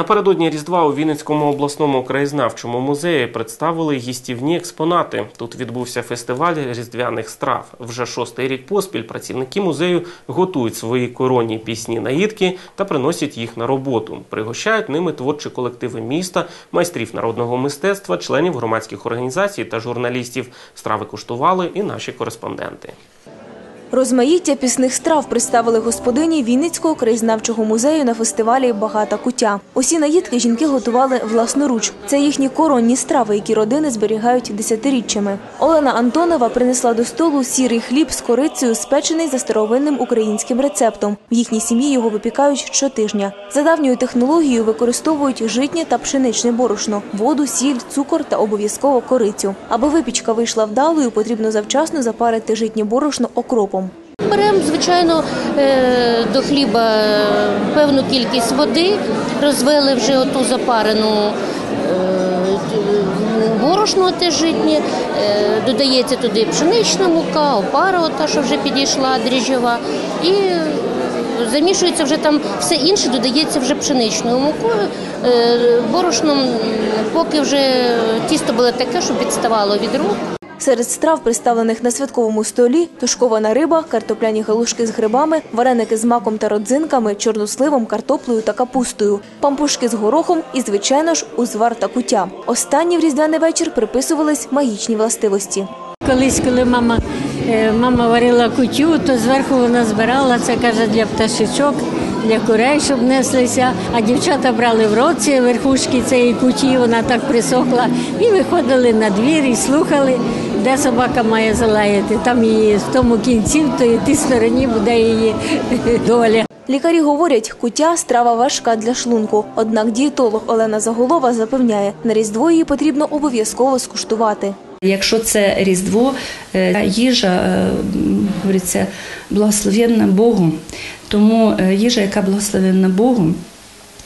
Напередодні Різдва у Вінницькому обласному краєзнавчому музеї представили їстівні експонати. Тут відбувся фестиваль різдвяних страв. Вже шостий рік поспіль працівники музею готують свої коронні пісні наїдки та приносять їх на роботу. Пригощають ними творчі колективи міста, майстрів народного мистецтва, членів громадських організацій та журналістів. Страви куштували і наші кореспонденти. Розмаїття пісних страв представили господині Вінницького краєзнавчого музею на фестивалі Багата кутя. Усі наїдки жінки готували власноруч. Це їхні коронні страви, які родини зберігають десятиріччями. Олена Антонова принесла до столу сірий хліб з корицею, спечений за старовинним українським рецептом. В їхній сім'ї його випікають щотижня. За давньою технологією використовують житнє та пшеничне борошно, воду, сіль, цукор та обов'язково корицю. Аби випічка вийшла вдалою, потрібно завчасно запарити житнє борошно окропом. Беремо, звичайно, е, до хліба е, певну кількість води, розвели вже оту запарену е, борошно те житнє, додається туди пшенична мука, опара, ота, що вже підійшла, дріжджова, і замішується вже там все інше, додається вже пшеничною мукою, борошном, поки вже тісто було таке, щоб відставало від рук. Серед страв, представлених на святковому столі, тушкована риба, картопляні галушки з грибами, вареники з маком та родзинками, чорносливом, картоплею та капустою, пампушки з горохом і, звичайно ж, узвар та кутя. Останні в різдвяний вечір приписувались магічні властивості. Колись, коли мама, е, мама варила кутю, то зверху вона збирала це каже для пташечок, для курей, щоб неслися. А дівчата брали в рот ці верхушки цієї куті, вона так присохла, і виходили на двір і слухали, де собака має залаяти. Там її в тому кінці, в тій, тій стороні буде її доля. Лікарі говорять, кутя – страва важка для шлунку. Однак дієтолог Олена Заголова запевняє, на різдво її потрібно обов'язково скуштувати. Якщо це Різдво, е, їжа е, говориться благословенна Богом. Тому е, їжа, яка благословенна Богом,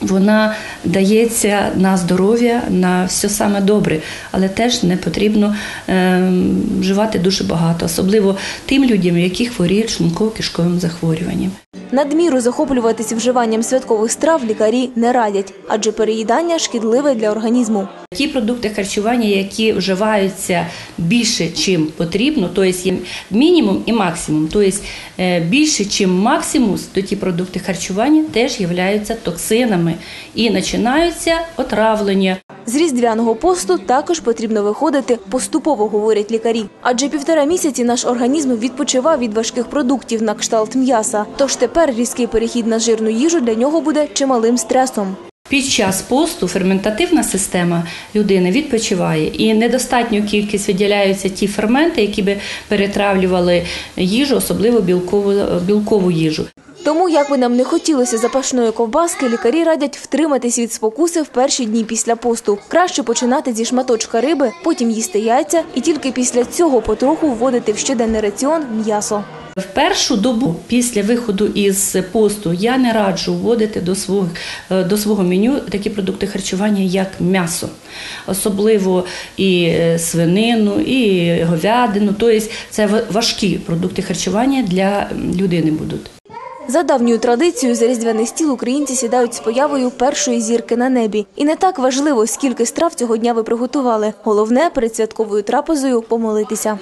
вона дається на здоров'я, на все саме добре, але теж не потрібно е, вживати дуже багато, особливо тим людям, які хворіють шлунково-кишковим захворюванням. Надміру захоплюватись вживанням святкових страв лікарі не радять, адже переїдання шкідливе для організму. Ті продукти харчування, які вживаються більше, чим потрібно, тобто є мінімум і максимум, тобто е, більше, чим максимум, то ті продукти харчування теж являються токсинами і починаються отравлення. З різдвяного посту також потрібно виходити поступово, говорять лікарі. Адже півтора місяці наш організм відпочивав від важких продуктів на кшталт м'яса. Тож тепер різкий перехід на жирну їжу для нього буде чималим стресом. Під час посту ферментативна система людини відпочиває і недостатню кількість виділяються ті ферменти, які би перетравлювали їжу, особливо білкову, білкову їжу. Тому, як би нам не хотілося запашної ковбаски, лікарі радять втриматись від спокуси в перші дні після посту. Краще починати зі шматочка риби, потім їсти яйця і тільки після цього потроху вводити в щоденний раціон м'ясо. В першу добу після виходу із посту я не раджу вводити до свого, е, до свого меню такі продукти харчування, як м'ясо, особливо і е, свинину, і говядину. Тобто це ва- важкі продукти харчування для людини будуть. За давньою традицією за різдвяний стіл українці сідають з появою першої зірки на небі. І не так важливо, скільки страв цього дня ви приготували. Головне перед святковою трапезою помолитися.